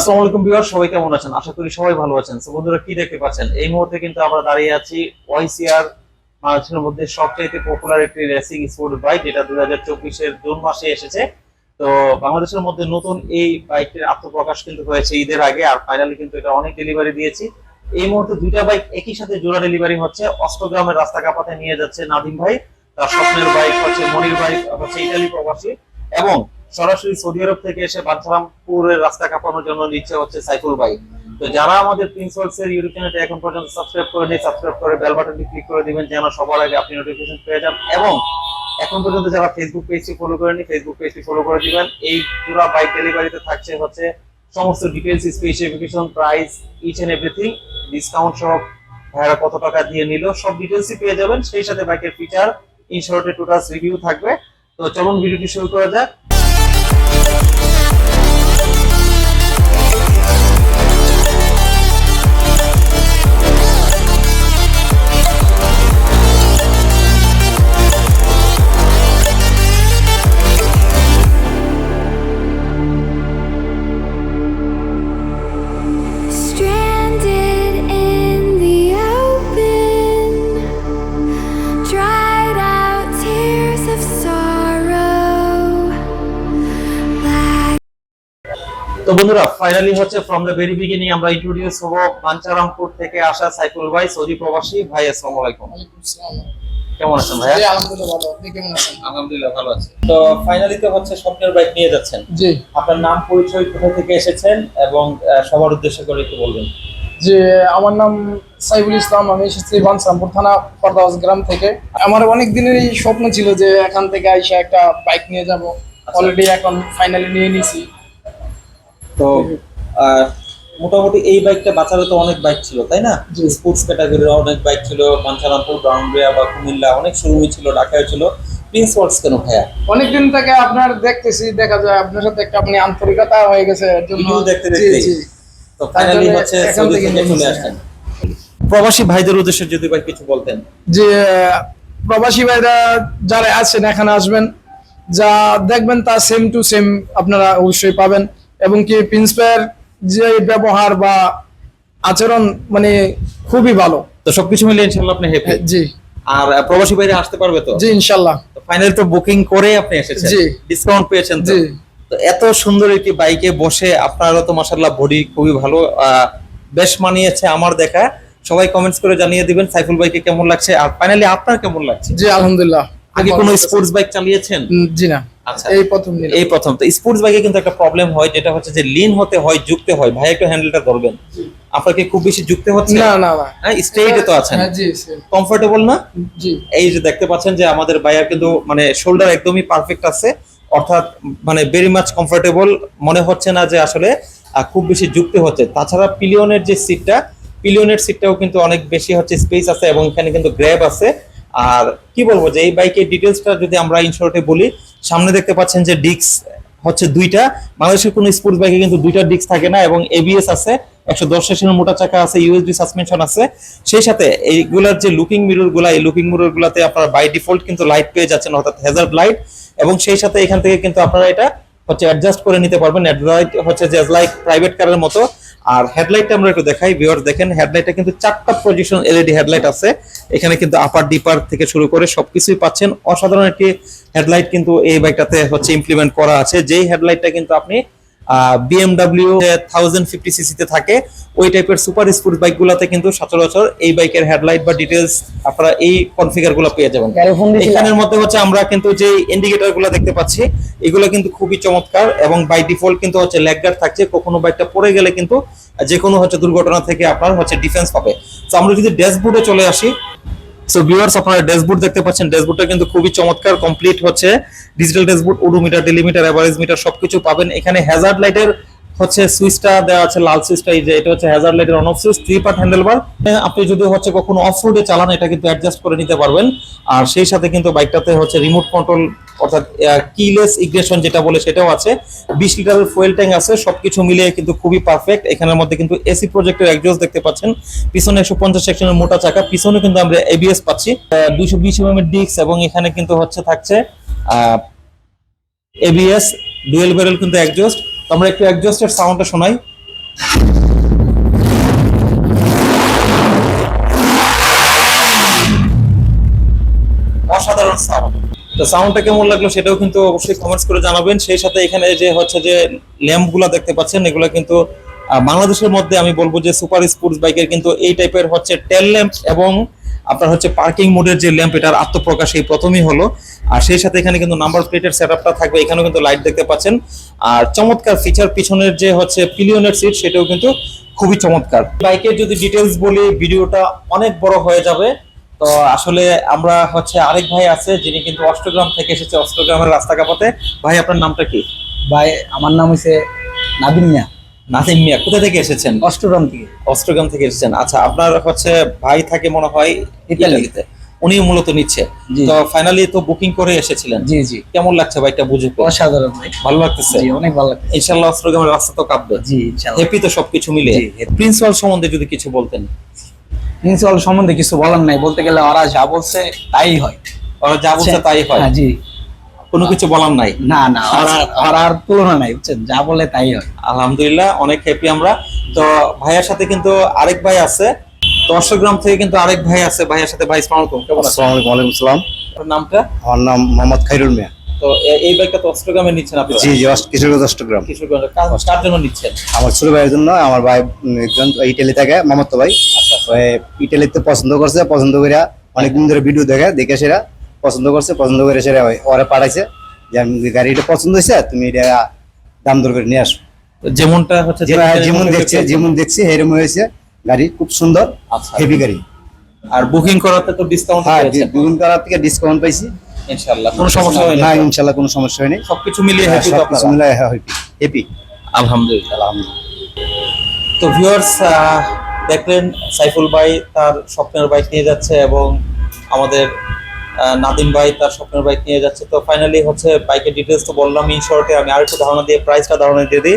আসসালামু আলাইকুম ভিউয়ার সবাই কেমন আছেন? আশা করি সবাই ভালো আছেন। তো বন্ধুরা, কি দেখতে পাচ্ছেন? এই মুহূর্তে কিন্তু আমরা দাঁড়িয়ে আছি ওয়াইসিআর বাংলাদেশের মধ্যে সবচেয়ে পপুলার একটি রেসিং স্পোর্ট বাইক যেটা দুই হাজার চব্বিশের জুন মাসে এসেছে। তো বাংলাদেশের মধ্যে নতুন এই বাইকটির আত্মপ্রকাশ কিন্তু হয়েছে ঈদের আগে, আর ফাইনালি কিন্তু এটা অনেক ডেলিভারি দিয়েছি। এই মুহূর্তে দুইটা বাইক একই সাথে জোড়া ডেলিভারি হচ্ছে। অষ্টগ্রামের রাস্তা কাপাতে নিয়ে যাচ্ছে নাদিম ভাই। তার স্বপ্নের বাইক হচ্ছে মনির বাইক হচ্ছে ইটালি প্রবাসী। এবং সরাসরি সৌদি আরব থেকে এসে বাঞ্ছারামপুরের রাস্তা কাঁপানোর জন্য নিচ্ছে হচ্ছে সাইকেল বাইক তো যারা আমাদের প্রিন্সিপালস এর ইউটিউব চ্যানেলটা এখন পর্যন্ত সাবস্ক্রাইব করে নেই সাবস্ক্রাইব করে বেল বাটনটি ক্লিক করে দিবেন, যেন সবার আগে আপনি নোটিফিকেশন পেয়ে যান এবং এখন পর্যন্ত যারা ফেসবুক পেজটি ফলো করেনি ফেসবুক পেজটি ফলো করে দিবেন। এই পুরো বাইক ডেলিভারিতে থাকছে হচ্ছে সমস্ত details specification price each and everything discount সহ ভাইরা কত টাকা দিয়ে নিল, সব ডিটেলসই পেয়ে যাবেন। সেই সাথে বাইকের ফিচার ইনশর্টেড টোটাস রিভিউ থাকবে। তো চলুন ভিডিওটি শুরু করা যাক। Thank বন্ধুরা ফাইনালি হচ্ছে ফ্রম দ্য ভেরি বিগিনিং আমরা ইন্ট্রোডিউস হব বাঞ্চারামপুর থেকে আসা সাইফুল ভাই সৌদি প্রবাসী। ভাই আসসালামু আলাইকুম কেমন আছেন ভাইয়া? জি, আলহামদুলিল্লাহ ভালো। আপনি কেমন আছেন? আলহামদুলিল্লাহ ভালো আছি। তো ফাইনালি তো হচ্ছে স্বপ্নের বাইক নিয়ে যাচ্ছেন। জি, আপনার নাম পরিচয় কোথা থেকে এসেছেন এবং সবার উদ্দেশ্য করে একটু বলবেন। জি, আমার নাম সাইবুল ইসলাম আমি এসেছি বানসামপুর থানা পর্দাবাস গ্রাম থেকে। আমার অনেক দিনেরই স্বপ্ন ছিল যে এখান থেকে আইসা একটা বাইক নিয়ে যাব। অলরেডি এখন ফাইনালি নিয়ে নিছি। তো মোটামুটি এই বাইকটা বাজারে তো অনেক বাইক ছিল তাই না। স্পোর্টস ক্যাটাগরির অনেক বাইক ছিল বাঞ্ছারামপুর ব্রাউনবিয়া বা কুমিল্লা অনেক শোরুমই ছিল ঢাকায় ছিল। প্রিন্স ওয়ার্কস কেন ভাইয়া? অনেক দিন থেকে আপনার দেখতেছি দেখা যায় আপনার সাথে একটা আপনি আন্তরিকতা হয়ে গেছে এর জন্য। ভিডিও দেখতে। জি। তো ফাইনালি হচ্ছে সৌদি থেকে চলে। আসছেন প্রবাসী ভাইদের উদ্দেশ্যে যদি ভাই কিছু বলতেন। যে প্রবাসী ভাইরা যারা আছেন এখানে আসবেন। যা দেখবেন তা সেম টু সেম আপনারা অবশ্যই পাবেন। এবং কি প্রিন্সিপাল যে ব্যবহার বা আচরণ মানে খুবই ভালো। তো সবকিছু মিলে ইনশাআল্লাহ আপনি হ্যাপি জি। আর প্রবাসী বাইরে আসতে পারবে তো? জি ইনশাল্লাহ ফাইনালি তো বুকিং করে আপনি এসেছেন। জি। ডিসকাউন্ট পেয়েছেন তো? জি। তো এত সুন্দর একটি বাইকে বসে আপনারও তো মাশাআল্লাহ বডি খুবই ভালো আহ, বেশ মানিয়েছে আমার দেখা। সবাই কমেন্টস করে জানিয়ে দিবেন সাইফুল বাইকে কেমন লাগছে। আর ফাইনালি আপনার কেমন লাগছে? জি আলহামদুলিল্লাহ। আগে কোনো স্পোর্টস বাইক চালিয়েছেন? জি না। এই প্রথম এই প্রথম। তো স্পোর্টস বাইকে কিন্তু একটা প্রবলেম হয় যেটা হচ্ছে যে লিন হতে হয় যুক্তে হয়। ভাই একটু হ্যান্ডেলটা ধরবেন। আপনাকে খুব বেশি যুক্তে হচ্ছে? না না না। হ্যাঁ স্ট্রেইটে তো আছেন। হ্যাঁ জি কমফোর্টেবল না? জি। এই যে দেখতে পাচ্ছেন যে আমাদের বাইয়ার কিন্তু মানে শোল্ডার একদমই পারফেক্ট আছে। অর্থাৎ মানে ভেরি মাচ কমফোর্টেবল মনে হচ্ছে না যে আসলে খুব বেশি যুক্ত হচ্ছে। তাছাড়া পিলিয়নের যে সিটটা পিলিয়নের সিটটাও কিন্তু অনেক বেশি হচ্ছে স্পেস আছে এবং এখানে কিন্তু গ্র্যাব আছে। আর কি বলব যে এই বাইকের ডিটেলসটা যদি আমরা ইনশর্টে বলি সামনে দেখতে পাচ্ছেন যে ডিক্স হচ্ছে দুইটা। বাংলাদেশের কোনো স্পোর্টস বাইকে কিন্তু দুইটা ডিস্ক থাকে না এবং এবিএস আছে, একশো দশ সেশনের মোটা চাকা আছে ইউএসডি সাসপেনশন আছে। সেই সাথে এইগুলার যে লুকিং মিররগুলা এই লুকিং মিরর গুলাতে আপনারা বাই ডিফল্ট কিন্তু লাইট পেয়ে যাচ্ছেন, অর্থাৎ হ্যাজার্ড লাইট এবং সেই সাথে এখান থেকে কিন্তু আপনারা এটা হচ্ছে অ্যাডজাস্ট করে নিতে পারবেন লাইট হচ্ছে যে লাইক প্রাইভেট কারের মতো। আর হেডলাইটটা আমরা একটু দেখাই ভিউয়ার দেখেন, হেডলাইটটা কিন্তু চারটা পজিশন এলইডি হেডলাইট আছে। এখানে কিন্তু আপার ডিপার থেকে শুরু করে সবকিছুই পাচ্ছেন। অসাধারণ একটি হেডলাইট কিন্তু এই বাইকটাতে হচ্ছে ইমপ্লিমেন্ট করা আছে। যেই হেডলাইটটা কিন্তু আপনি বিএমডাব্লিউ থাউজেন্ড ফিফটি সিসিতে থাকে। ওই টাইপের সুপার স্পোর্টস বাইক গুলাতে কিন্তু সচরাচর এই বাইকের হেডলাইট বা ডিটেলস আপনারা এই কনফিগারগুলো পেয়ে যাবেন। এখানের মধ্যে হচ্ছে আমরা কিন্তু যে ইন্ডিকেটরগুলো দেখতে পাচ্ছি এগুলো কিন্তু খুবই চমৎকার এবং বাই ডিফল্ট কিন্তু হচ্ছে ল্যাগগার্ড থাকছে। কখনো বাইকটা পড়ে গেলে কিন্তু যে কোনো হচ্ছে দুর্ঘটনা থেকে আপনার হচ্ছে ডিফেন্স পাবে। তো আমরা যদি ড্যাশবোর্ডে চলে আসি সো ভিউয়ার্স আপনারা ড্যাশবোর্ড দেখতে পাচ্ছেন ড্যাশবোর্ডটা কিন্তু খুবই চমৎকার কমপ্লিট হচ্ছে। Digital dashboard odometer delimiter average meter সবকিছু পাবেন। এখানে হ্যাজার্ড লাইটের হচ্ছে সুইচটা দেওয়া আছে, লাল সুইচটা, এই যে এটা হচ্ছে হ্যাজার্ড লাইটের on off switch three part handlebar আপনি যদি হচ্ছে কখনো অফ রোডে চালান, এটা কিন্তু অ্যাডজাস্ট করে নিতে পারবেন। আর সেই সাথে কিন্তু বাইকটাতে হচ্ছে রিমোট কন্ট্রোল অর্থাৎ কিলেস ইগ্রেশন যেটা বলে সেটাও আছে। বিশ লিটারের ফুয়েল ট্যাঙ্ক আছে, সবকিছু মিলিয়ে কিন্তু খুবই পারফেক্ট এখানের মধ্যে কিন্তু এসি প্রজেক্টের একজোস দেখতে পাচ্ছেন। পিছনে একশো পঞ্চাশ সেকশনের মোটা চাকা পিছনে কিন্তু আমরা এবিএস পাচ্ছি। দুইশো বিশ এম এর ডিস্ক এবং এখানে কিন্তু হচ্ছে থাকছে এবিএস ডুয়েল ব্যারেল কিন্তু একজোস্ট আমরা একটু একজোস্টের সাউন্ডটা শোনাই। অসাধারণ সাউন্ড তো সাউন্ডটা কেমন লাগল সেটাও কিন্তু অবশ্যই কমেন্টস করে জানাবেন। সেই সাথে এখানে যে হচ্ছে যে ল্যাম্পগুলা দেখতে পাচ্ছেন, এগুলো কিন্তু বাংলাদেশের মধ্যে আমি বলব যে সুপার স্পোর্টস বাইকের কিন্তু এই টাইপের হচ্ছে টেল ল্যাম্প এবং আপনার হচ্ছে পার্কিং মোডের যে ল্যাম্প এটার আত্মপ্রকাশ এই প্রথমই হলো। আর সেই সাথে এখানে কিন্তু নাম্বার প্লেটের সেটআপটা থাকবে, এখানেও কিন্তু লাইট দেখতে পাচ্ছেন। আর চমৎকার ফিচার পিছনের যে হচ্ছে পিলিয়নের সিট সেটাও কিন্তু খুবই চমৎকার। বাইকের যদি ডিটেলস বলি, ভিডিওটা অনেক বড় হয়ে যাবে। তো আসলে আমরা হচ্ছে আরেক ভাই আছে, যিনি কিন্তু অষ্টগ্রাম থেকে এসেছে অষ্টগ্রামের রাস্তা কাপাতে ভাই, আপনার নামটা কি? ভাই, আমার নাম হচ্ছে নাবিন মিয়া। নাসিম মিয়া কোথা থেকে এসেছেন? অষ্টগ্রাম থেকে। অষ্টগ্রাম থেকে এসেছেন। আচ্ছা আপনার হচ্ছে ভাই থাকে মনে হয় ইতালিতে। উনি মূলত নিচ্ছে। তো ফাইনালি তো বুকিং করে এসেছিলেন। জি জি। কেমন লাগছে বাইকটা বুঝে অসাধারণ ভাই। ভালো লাগতেছে? জি অনেক ভালো লাগছে ইনশাল্লাহ অষ্টগ্রামের রাস্তা তো কাঁপবে। জি ইনশাআল্লাহ। হ্যাপি তো সবকিছু মিলে। প্রিন্সিপাল সম্বন্ধে যদি কিছু বলতেন। প্রিন্সিপাল সম্বন্ধে কিছু বলার নাই। বলতে গেলে ওরা যা বলছে তাই হয়। ওরা যা বলছে তাই হয়। হ্যাঁ, জি। কোনো কিছু বলার নাই। না না ওরা আর তুলনা নাই বুঝছেন? যা বলে তাই হয়। আলহামদুলিল্লাহ অনেক হ্যাপি আমরা। তো ভাইয়ার সাথে কিন্তু আরেক ভাই আছে। দর্শগ্রাম থেকে কিন্তু আরেক ভাই আছে। ভাইয়ের সাথে ভাই সালাম আলাইকুম। কেমন আছেন? আসসালামু আলাইকুম ওয়ালাইকুম আপনার নামটা? আমার নাম মোহাম্মদ খাইরুল মিয়া। তো এই বাইকটা তো অষ্টগ্রামে নিচ্ছেন আপনি জি জি অষ্ট- কিশোরগঞ্জ অষ্টগ্রাম। কিশোরগঞ্জ। কার- কার জন্য নিচ্ছেন? আমার ছোট ভাইয়ের জন্য আমার ভাই একজন ইটালি থাকে মামাতো ভাই। আচ্ছা ওই ইটালিতে পছন্দ করছে পছন্দ করে অনেকদিন ধরে ভিডিও দেখে দেখে সেরা। পছন্দ করছে পছন্দ করে ওই ওরা পাঠাইছে যে আমি গাড়িটা পছন্দ হয়েছে তুমি এটা দাম দর করে নিয়ে আসো। যেমনটা হচ্ছে যেমন দেখছে যেমন দেখছি এরকম হয়েছে। গাড়ি খুব সুন্দর আচ্ছা। হেভি গাড়ি। আর বুকিং করাতে তো ডিসকাউন্ট হ্যাঁ বিভিন্ন কালার থেকে ডিসকাউন্ট পাইছি। ইনশাআল্লাহ কোনো সমস্যা হয় না ইনশাল্লাহ কোনো সমস্যা হয়নি। সবকিছু মিলিয়ে হ্যাঁ, হ্যাপি তো সবকিছু আপনারা? মিলাই হ্যাপি হ্যাপি আলহামদুলিল্লাহ। আলহামদুলিল্লাহ। তো ভিউয়ার্স দেখলেন সাইফুল ভাই তার স্বপ্নের বাইক নিয়ে যাচ্ছে এবং আমাদের নাদিম ভাই তার স্বপ্নের বাইক নিয়ে যাচ্ছে। তো ফাইনালি হচ্ছে বাইকের ডিটেলস তো বললাম ইন শর্টে আমি আরেকটু ধারণা দিয়ে প্রাইসটা ধারণা দিয়ে দিই।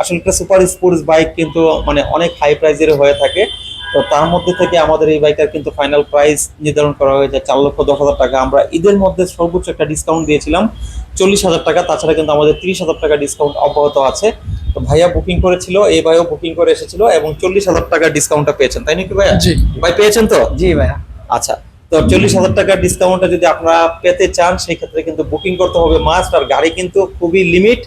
আসলে একটা সুপার স্পোর্টস বাইক কিন্তু মানে অনেক হাই প্রাইজের হয়ে থাকে। তো তার মধ্যে থেকে আমাদের এই বাইকের কিন্তু ফাইনাল প্রাইস নির্ধারণ করা হয়েছে চার লক্ষ দশ হাজার টাকা। আমরা ঈদের মধ্যে সর্বোচ্চ একটা ডিসকাউন্ট দিয়েছিলাম চল্লিশ হাজার টাকা। তাছাড়া কিন্তু আমাদের তিরিশ হাজার টাকা ডিসকাউন্ট অব্যাহত আছে। তো ভাইয়া বুকিং করেছিল এই ভাইও বুকিং করে এসেছিল এবং চল্লিশ হাজার টাকা ডিসকাউন্টটা পেয়েছেন তাই নাকি ভাইয়া? জি। ভাই পেয়েছেন তো? জি ভাইয়া। আচ্ছা। তো চল্লিশ হাজার টাকার ডিসকাউন্টটা যদি আপনারা পেতে চান সেই ক্ষেত্রে কিন্তু বুকিং করতে হবে মাস্ট আর গাড়ি কিন্তু খুবই লিমিট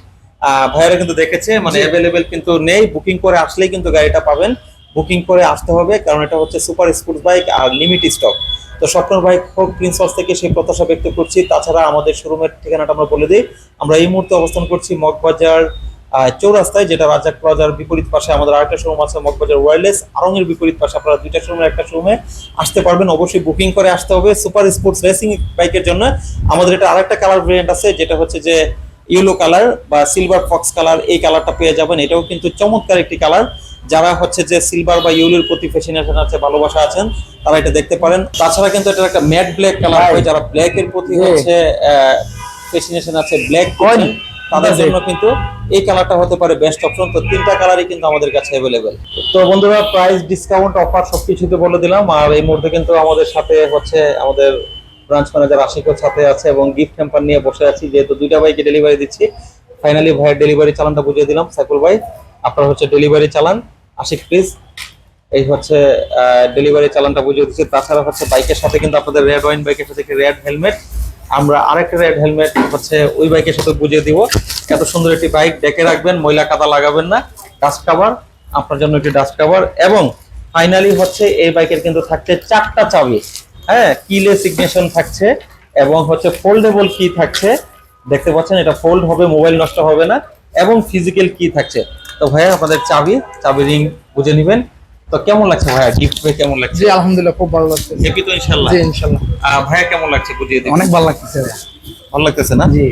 ভাইয়ারা কিন্তু দেখেছে মানে অ্যাভেলেবেল কিন্তু নেই। বুকিং করে আসলেই কিন্তু গাড়িটা পাবেন। বুকিং করে আসতে হবে কারণ এটা হচ্ছে সুপার স্পোর্টস বাইক আর লিমিট স্টক তো স্বপ্ন বাইক হোক প্রিন্স হাউস থেকে সেই প্রত্যাশা ব্যক্ত করছি। তাছাড়া আমাদের শোরুমের ঠিকানাটা আমরা বলে দিই। আমরা এই মুহূর্তে অবস্থান করছি মগবাজার চৌরাস্তায় যেটা রাজাক প্লাজার বিপরীত পাশে আমাদের আরেকটা শোরুম আছে মগবাজার ওয়্যারলেস আরঙের বিপরীত পাশে আপনারা দুইটা শোরুমের একটা শোরুমে আসতে পারবেন। অবশ্যই বুকিং করে আসতে হবে সুপার স্পোর্টস রেসিং বাইকের জন্য। আমাদের এটা আরেকটা কালার ভেরিয়েন্ট আছে যেটা হচ্ছে যে ইয়েলো কালার বা সিলভার ফক্স কালার এই কালারটা পেয়ে যাবেন। এটাও কিন্তু চমৎকার একটি কালার যারা হচ্ছে যে সিলভার বা ইউলোর প্রতি ফ্যাসিনেশন আছে ভালোবাসা আছেন তারা এটা দেখতে পারেন। তাছাড়া কিন্তু এটা একটা ম্যাট ব্ল্যাক কালার হয়। যারা ব্ল্যাক এর প্রতি। হচ্ছে ফ্যাসিনেশন আছে ব্ল্যাক তাদের জন্য কিন্তু এই কালারটা হতে পারে বেস্ট অপশন তো তিনটা কালারই কিন্তু আমাদের কাছে অ্যাভেলেবেল তো বন্ধুরা প্রাইস ডিসকাউন্ট অফার সবকিছুতে বলে দিলাম। আর এই মুহূর্তে কিন্তু আমাদের সাথে হচ্ছে আমাদের ব্রাঞ্চ ম্যানেজার আশিকও সাথে আছে এবং গিফট হ্যাম্পার নিয়ে বসে আছি। যেহেতু দুইটা বাইকে ডেলিভারি দিচ্ছি ফাইনালি ভাইয়ের ডেলিভারি চালানটা বুঝিয়ে দিলাম সাইফুল ভাই। আপনার হচ্ছে ডেলিভারি চালান। আশিক প্লিজ এই হচ্ছে ডেলিভারি চালানটা বুঝিয়ে দিচ্ছি। তাছাড়া হচ্ছে বাইকের সাথে কিন্তু আপনাদের রেড ওয়াইন বাইকের সাথে রেড হেলমেট আমরা আরেকটা রেড হেলমেট হচ্ছে ওই বাইকের সাথে বুঝিয়ে দিব। এত সুন্দর একটি বাইক ডেকে রাখবেন, ময়লা কাদা লাগাবেন না। ডাস্ট কাভার আপনার জন্য একটি ডাস্ট কাভার এবং ফাইনালি হচ্ছে এই বাইকের কিন্তু থাকছে চারটা চাবি। হ্যাঁ কিলেস ইগনিশন থাকছে এবং হচ্ছে ফোল্ডেবল কি থাকছে। দেখতে পাচ্ছেন, এটা ফোল্ড হবে মোবাইল নষ্ট হবে না এবং ফিজিক্যাল কি থাকছে। তো ভাইয়া, আপনাদের চাবি চাবি রিং বুঝে নেবেন। তো কেমন লাগছে ভাইয়া? গিফট পেয়ে কেমন লাগছে? জি আলহামদুলিল্লাহ খুব ভালো লাগছে। হ্যাপি তো ইনশাল্লাহ জি ইনশাল্লাহ আহ, ভাইয়া কেমন লাগছে বুঝিয়ে দিন? অনেক ভালো লাগতেছে। ভালো লাগতেছে না? জি।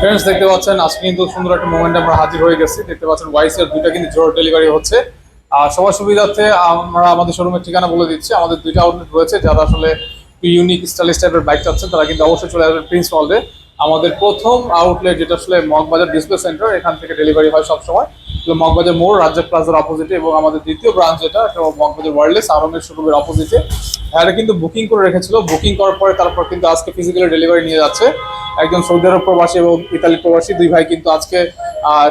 ফ্রেন্ডস দেখতে পাচ্ছেন আজকে কিন্তু সুন্দর একটা মোমেন্ট আমরা হাজির হয়ে গেছি। দেখতে পাচ্ছেন ওয়াইস এর দুইটা কিন্তু জোর ডেলিভারি হচ্ছে। আর সবার সুবিধার্থে আমরা আমাদের শোরুমের ঠিকানা বলে দিচ্ছি। আমাদের দুইটা আউটলেট রয়েছে যারা আসলে ইউনিক স্টাইলিশ টাইপের বাইক চাচ্ছেন তারা কিন্তু অবশ্যই চলে আসবেন প্রিন্স মলে আমাদের প্রথম আউটলেট যেটা আসলে মগবাজার ডিসপ্লে সেন্টার এখান থেকে ডেলিভারি হয় সবসময়। মগবাজার মোড়, রাজ্জাক প্লাজার অপোজিটে এবং আমাদের দ্বিতীয় ব্রাঞ্চ যেটা এটা মগবাজার ওয়ার্ল্ডলেস আরমের শোরুমের অপোজিটে ভাইয়ারা কিন্তু বুকিং করে রেখেছিল। বুকিং করার পরে তারপর কিন্তু আজকে ফিজিক্যালি ডেলিভারি নিয়ে যাচ্ছে। একজন সৌদি আরব প্রবাসী এবং ইতালি প্রবাসী, দুই ভাই কিন্তু আজকে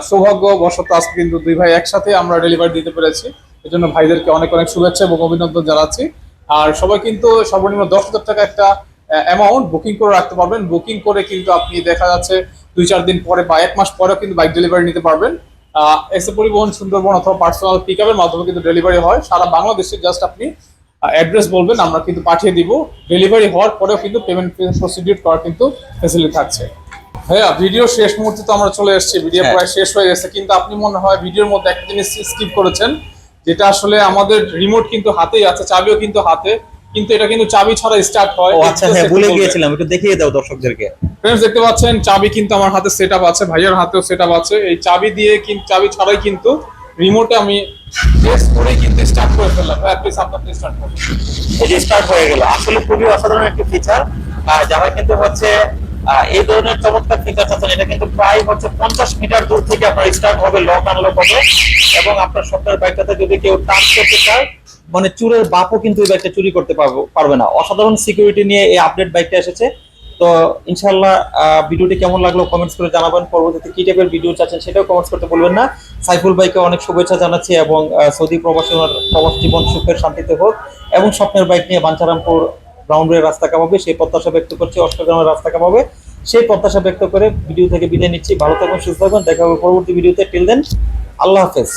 সৌভাগ্য বশত আজকে কিন্তু দুই ভাই একসাথে আমরা ডেলিভারি দিতে পেরেছি। এজন্য ভাইদেরকে অনেক অনেক শুভেচ্ছা এবং অভিনন্দন জানাচ্ছি। আর সবাই কিন্তু সর্বনিম্ন দশ হাজার টাকা একটা অ্যামাউন্ট বুকিং করে রাখতে পারবেন। বুকিং করে কিন্তু আপনি দেখা যাচ্ছে দুই চার দিন পরে বা এক মাস পরেও কিন্তু বাইক ডেলিভারি নিতে পারবেন। এসে পরিবহন সুন্দরবন অথবা পার্সোনাল পিক আপের মাধ্যমে কিন্তু ডেলিভারি হয়। সারা বাংলাদেশে জাস্ট আপনি অ্যাড্রেস বলবেন আমরা কিন্তু পাঠিয়ে দিব। ডেলিভারি হওয়ার পরেও কিন্তু পেমেন্ট প্রসিডিউর করার কিন্তু ফেসিলিটি থাকছে। হ্যাঁ ভিডিও শেষ মুহূর্তে তো আমরা চলে এসেছি। ভিডিও হ্যাঁ। প্রায় শেষ হয়ে গেছে কিন্তু আপনি মনে হয় ভিডিওর মধ্যে একটা জিনিস স্কিপ করেছেন যেটা আসলে আমাদের রিমোট কিন্তু হাতেই আছে চাবিও কিন্তু হাতে। কিন্তু এটা কিন্তু চাবি ছাড়া স্টার্ট হয়। ও আচ্ছা হ্যাঁ ভুলে গিয়েছিলাম একটু দেখিয়ে দাও দর্শকদেরকে। ফ্রেন্ডস দেখতে পাচ্ছেন চাবি কিন্তু আমার হাতে সেট আছে ভাইয়ের হাতেও সেট আছে। এই চাবি দিয়ে কিন্তু চাবি ছাড়াই কিন্তু রিমোটে আমি প্রেস করে কিন্তু স্টার্ট করে ফেললাম। হ্যাঁ প্লিজ আপনার স্টার্ট করুন। এই যে স্টার্ট হয়ে গেল আসলে খুবই অসাধারণ একটি ফিচার আর যারা কিন্তু হচ্ছে আহ, এই ধরনের চমৎকার ফিচার আছেন এটা কিন্তু প্রায় হচ্ছে পঞ্চাশ মিটার দূর থেকে আপনার স্টার্ট হবে লক আনলক হবে। এবং আপনার স্বপ্নের বাইকটাতে যদি কেউ টাচ করতে চায় মানে চুরের বাপও কিন্তু এই বাইকটা চুরি করতে পারবো- না। অসাধারণ সিকিউরিটি নিয়ে এই আপডেট বাইকটা এসেছে। তো ইনশাল্লাহ ভিডিওটি কেমন লাগল কমেন্টস করে জানাবেন। পরবর্তীতে কি টাইপের ভিডিও চাচ্ছেন সেটাও কমেন্টস করতে বলবেন না। সাইফুল ভাইকে অনেক শুভেচ্ছা জানাচ্ছি এবং সৌদি প্রবাসী প্রবাস জীবন সুখের শান্তিতে হোক এবং স্বপ্নের বাইক নিয়ে বাঞ্ছারামপুর রাউন্ডের রাস্তা কামাবে। সেই প্রত্যাশা ব্যক্ত করছি, অষ্টগ্রামের রাস্তা কামাবে। সেই প্রত্যাশা ব্যক্ত করে ভিডিও থেকে বিদায় নিচ্ছি। ভালো থাকবেন সুস্থ থাকবেন দেখা হবে পরবর্তী ভিডিওতে টিল দেন আল্লাহ হাফেজ।